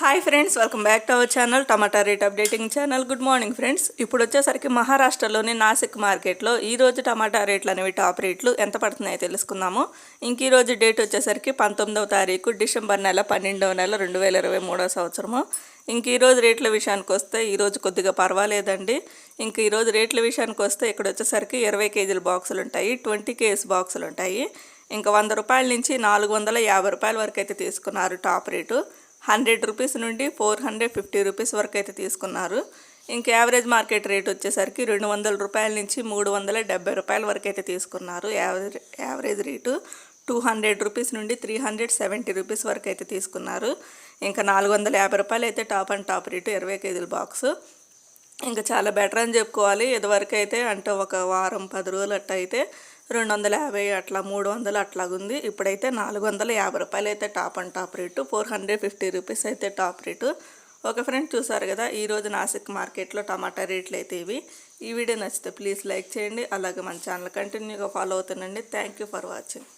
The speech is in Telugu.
Hi friends welcome back to our channel tomato rate updating channel good morning friends ఇప్పుడు వచ్చేసరికి మహారాష్ట్రలోని నాసిక్ మార్కెట్లో ఈరోజు టమాటా రేట్లు అనేవి టాప్ రేట్లు ఎంత పడుతున్నాయో తెలుసుకుందాము. ఇంక ఈరోజు డేట్ వచ్చేసరికి పంతొమ్మిదవ తారీఖు డిసెంబర్ నెల పన్నెండవ నెల రెండు వేల ఇరవై మూడవ సంవత్సరము. ఇంక ఈరోజు రేట్ల విషయానికి వస్తే ఈరోజు కొద్దిగా పర్వాలేదండి. ఇంక ఈరోజు రేట్ల విషయానికి వస్తే ఇక్కడ వచ్చేసరికి ఇరవై కేజీల బాక్సులు ఉంటాయి ట్వంటీ కేజీ బాక్సులు ఉంటాయి. ఇంకా వంద రూపాయల నుంచి నాలుగు వందల యాభై రూపాయల వరకు అయితే తీసుకున్నారు టాప్ రేటు. హండ్రెడ్ రూపీస్ నుండి ఫోర్ హండ్రెడ్ ఫిఫ్టీ రూపీస్ వరకు అయితే తీసుకున్నారు. ఇంకా యావరేజ్ మార్కెట్ రేట్ వచ్చేసరికి రెండు వందల రూపాయల నుంచి మూడు వందల డెబ్బై రూపాయల వరకు అయితే తీసుకున్నారు. Average average rate two hundred rupees నుండి త్రీ హండ్రెడ్ సెవెంటీ రూపీస్ వరకు అయితే తీసుకున్నారు. ఇంకా నాలుగు వందల యాభై రూపాయలు అయితే టాప్ అండ్ టాప్ రేటు ఇరవై కేజీల బాక్స్. ఇంకా చాలా బెటర్ అని చెప్పుకోవాలి. ఇదివరకు అయితే అంటే ఒక వారం పది రోజులు అట్ట అయితే రెండు వందల యాభై అట్లా మూడు వందలు అట్లాగుంది. ఇప్పుడైతే నాలుగు వందల యాభై రూపాయలు అయితే top and top rate. Four hundred fifty rupees అయితే టాప్ రేటు. ఒక ఫ్రెండ్ చూసారు కదా ఈరోజు నాసిక్ మార్కెట్లో టమాటా రేట్లు అయితే ఇవి. ఈ వీడియో నచ్చితే ప్లీజ్ లైక్ చేయండి. అలాగే మన ఛానల్ కంటిన్యూగా ఫాలో అవుతానండి థ్యాంక్ యూ ఫర్ వాచింగ్.